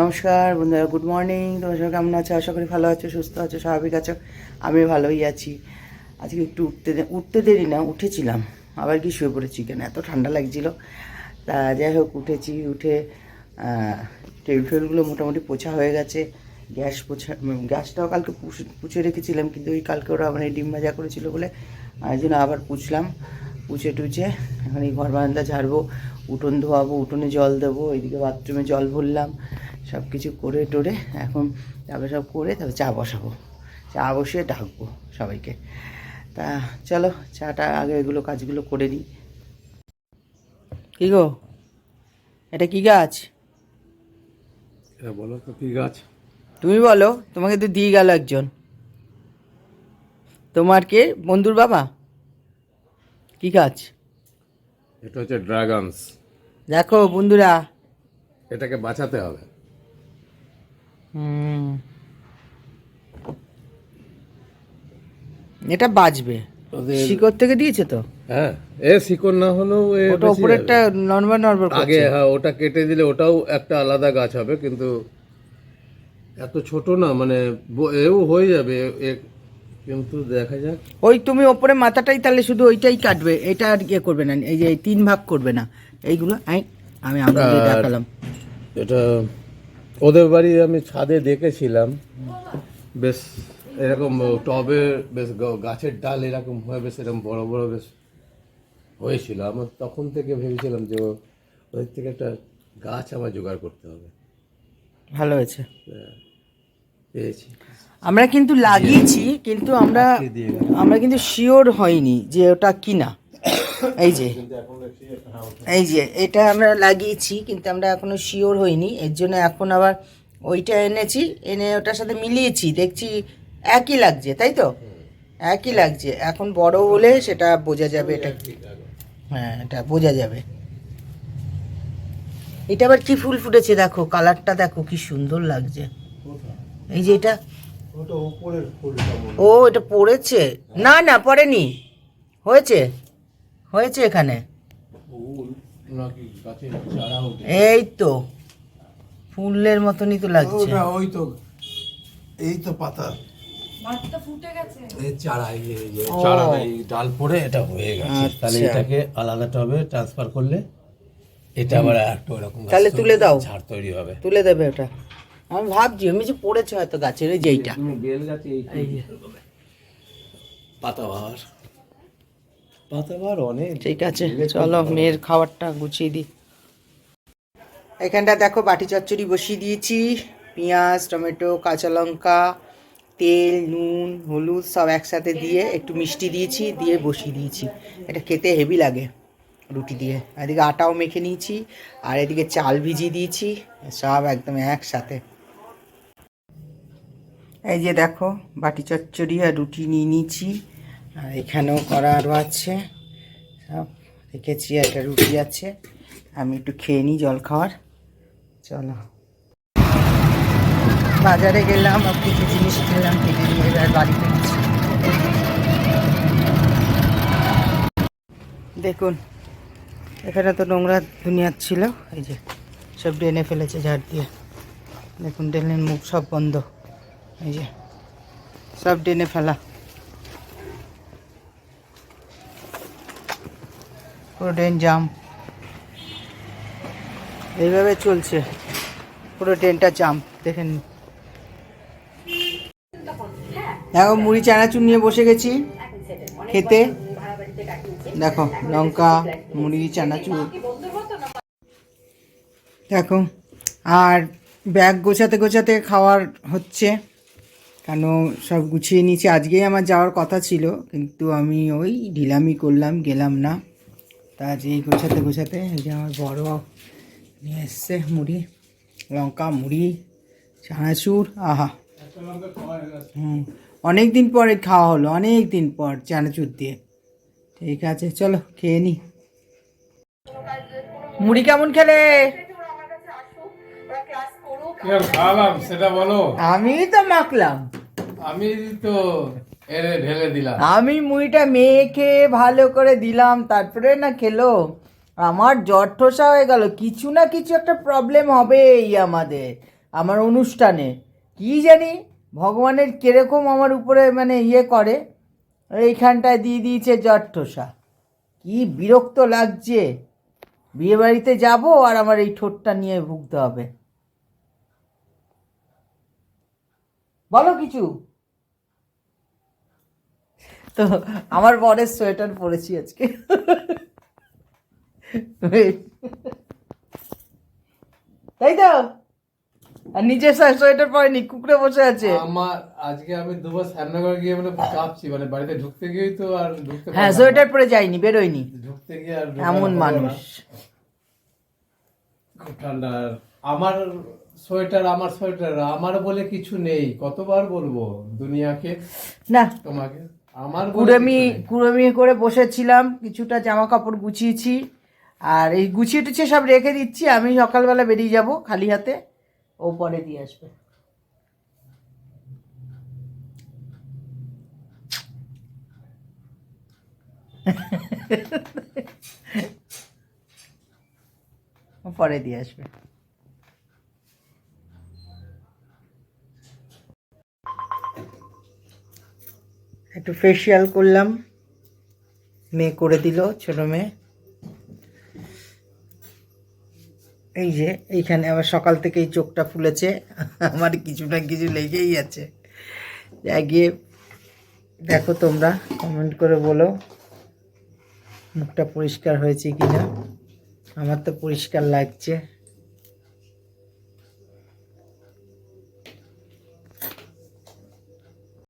নমস্কার বন্ধুরা good morning তোমার সবাই কেমন আছো? আশা করি ভালো আছো, সুস্থ আছো, স্বাভাবিক আছো। আমি ভালোই আছি। আজকে একটু উঠতে উঠতে দেরি না, উঠেছিলাম। আবার কি শুয়ে পড়েছি কেন? এত ঠান্ডা লাগছিল। তা যাই হোক, উঠেছি, উঠে টেবিল টেবিলগুলো মোটামুটি পোছা হয়ে গেছে। গ্যাস পোছা গ্যাসটাও কালকে পুছে রেখেছিলাম, কিন্তু ওই কালকে ওরা মানে ডিম ভাজা করেছিল বলে এই জন্য আবার পুছলাম। পুছে টুচে এখন এই ঘর বারান্দা ঝাড়বো, উঠোন ধোয়াবো, উঠোনে জল দেবো, এইদিকে বাথরুমে জল ভরলাম। সব কিছু করে টোরে এখন তারপরে সব করে তারপরে চা বসাবো। চা বসিয়ে ডাকবো সবাইকে। তা চলো চাটা আগে এগুলো কাজগুলো করে নিই। কী গো? এটা কি গাছ? বলো তো কি গাছ? তুমি বলো তোমাকে তো দিয়ে গেল একজন। তোমার কে? বন্ধুর বাবা? কি গাছ? এটা হচ্ছে ড্রাগনস। দেখো বন্ধুরা। এটাকে বাঁচাতে হবে। এটা বাজবে। শিকড় থেকে দিয়েছে তো? হ্যাঁ এ শিকড় না হলেও ওটা উপরেরটা যাবে। নর্মাল নর্মাল আগে হ্যাঁ ওটা কেটে দিলে ওটাও একটা আলাদা গাছ হবে কিন্তু এত ছোট না মানে এও হয়ে যাবে কিন্তু দেখা যাক। ওই তুমি ওপরে মাথাটাই তাহলে শুধু ওইটাই কাটবে এটা আর ইয়ে করবে না এই যে তিন ভাগ করবে না এইগুলো আমি আঙুল দেখালাম। এটা ওদের বাড়ি আমি ছাদে দেখেছিলাম। বেশ এরকম টবে বেশ গাছের ডাল এরকম হয়ে বেশ এরকম বড় বড় বেশ হয়েছিল। আমার তখন থেকে ভেবেছিলাম যে ওদের থেকে একটা গাছ আমার জোগাড় করতে হবে। ভালো হয়েছে। হ্যাঁ, পেয়েছি। আমরা কিন্তু লাগিয়েছি কিন্তু আমরা আমরা কিন্তু শিওর হয়নি যে ওটা কিনা। এই যে। এই যে এটা আমরা লাগিয়েছি কিন্তু আমরা এখনও শিওর হইনি। এর জন্য এখন আবার ওইটা এনেছি এনে ওটার সাথে মিলিয়েছি। দেখছি একই লাগছে তাই তো? একই লাগছে। এখন বড় হলে সেটা বোঝা যাবে এটা হ্যাঁ এটা বোঝা যাবে। এটা আবার কি ফুল ফুটেছে দেখো কালারটা দেখো কি সুন্দর লাগছে। এই যে এটা। ও এটা পড়েছে? না না পড়েনি। হয়েছে? হয়েছে এখানে? এই তো ফুলের মতনই তো লাগছে। ওই তো এই তো পাতা। ডাল পড়ে এটা হয়ে গেছে। আচ্ছা। তাহলে এটাকে আলাদা টবে ট্রান্সফার করলে এটা আবার একটু এরকম তাহলে তুলে দাও। ঝাড় তৈরি হবে। তুলে দেবে ওটা। আমি ভাবছি আমি যে পড়েছে হয়তো গাছের ওই যে এইটা। বেল গাছে এই পাতাবাহার ঠিক আছে চলো মেয়ের খাবারটা গুছিয়ে দিই। এখানটা দেখো বাটি চচ্চড়ি বসিয়ে দিয়েছি। পেঁয়াজ টমেটো কাঁচা লঙ্কা তেল নুন হলুদ সব একসাথে দিয়ে একটু মিষ্টি দিয়েছি দিয়ে বসিয়ে দিয়েছি। এটা খেতে হেভি লাগে রুটি দিয়ে। এদিকে আটাও মেখে নিয়েছি আর এদিকে চাল ভিজিয়ে দিয়েছি সব একদম একসাথে। এই যে দেখো বাটি চচ্চড়ি আর রুটি নিয়ে নিয়েছি। আর এখানেও করা আরও আছে, সব রেখেছি, একটা রুটি আছে। আমি একটু খেয়ে নিই জল খাওয়ার। চলো। বাজারে গেলাম, আর কিছু জিনিস খেলাম কিনে নিয়ে এবার বাড়ি ফিরছি। দেখুন, এখানে তো নোংরা দুনিয়ার ছিল, এই যে সব ড্রেনে ফেলেছে ঝাড় দিয়ে। দেখুন, ড্রেনের মুখ সব বন্ধ, এই যে সব ড্রেনে ফেলা। পুরো ট্রেন জাম এইভাবে চলছে। পুরো ট্রেনটা জাম দেখেন এখন মুড়ি, চানাচুর নিয়ে বসে গেছি। খেতে। দেখো, লঙ্কা, মুড়ি, চানাচুর। দেখো, আর ব্যাগ গোছাতে গোছাতে খাওয়ার হচ্ছে। কেন, সব গুছিয়ে নিয়েছি। আজকেই আমার যাওয়ার কথা ছিল, কিন্তু আমি ওই ঢিলামি করলাম, গেলাম না। তা আজকেই গোছাতে গোছাতে এই যে আমার বড় নিয়ে এসছে মুড়ি লঙ্কা মুড়ি চানাচুর আহা। হুম অনেক দিন পরে খাওয়া হলো অনেক দিন পর চানাচুর দিয়ে। ঠিক আছে চলো খেয়ে নি। মুড়ি কেমন খেলে? সেটা বলো। আমি তো মাখলাম। আমি তো আমি মুড়িটা মেখে ভালো করে দিলাম, তারপরে না খেলো। আমার জ্বর ঠোসা হয়ে গেল, কিছু না কিছু একটা প্রবলেম হবে এই আমাদের, আমার অনুষ্ঠানে। কি জানি ভগবানের কীরকম আমার উপরে মানে ইয়ে করে। এইখানটায় দিয়ে দিয়েছে জট ঠোসা। কি বিরক্ত লাগছে। বিয়ে বাড়িতে যাব আর আমার এই ঠোঁটটা নিয়ে ভুগতে হবে। বলো কিছু। তো আমার বরের সোয়েটার পরেছি আজকে। তাই তো? আর নিজের সোয়েটার পরেনি কুকুরে বসে আছে। আমার আজকে আমি দুবার শ্যামনগর গিয়ে মানে চাপছি মানে বাড়িতে ঢুকতে গিয়েই তো আর ঢুকতে হ্যাঁ সোয়েটার পরে যাইনি বেরোয়নি। ঢুকতে গিয়ে আর এমন মানুষ। খুব ঠান্ডা। আমার সোয়েটার আমার সোয়েটার আমার বলে কিছু নেই। কতবার বলব দুনিয়াকে না। তোমাকে? আমার কুড়েমি কুড়েমি করে বসেছিলাম কিছুটা জামা কাপড় গুছিয়েছি। আর এই গুছিয়ে টুছিয়ে সব রেখে দিচ্ছি আমি সকালবেলা বেরিয়ে যাব খালি হাতে ও পরে দিয়ে আসবে। পরে দিয়ে আসবে। একটু ফেসিয়াল করলাম। মেয়ে করে দিল, ছোট মেয়ে। এই যে, এইখানে আবার সকাল থেকেই চোখটা ফুলেছে। আমার কিছু না কিছু লেগেই আছে। গিয়ে দেখো তোমরা কমেন্ট করে বলো, মুখটা পরিষ্কার হয়েছে কিনা। আমার তো পরিষ্কার লাগছে।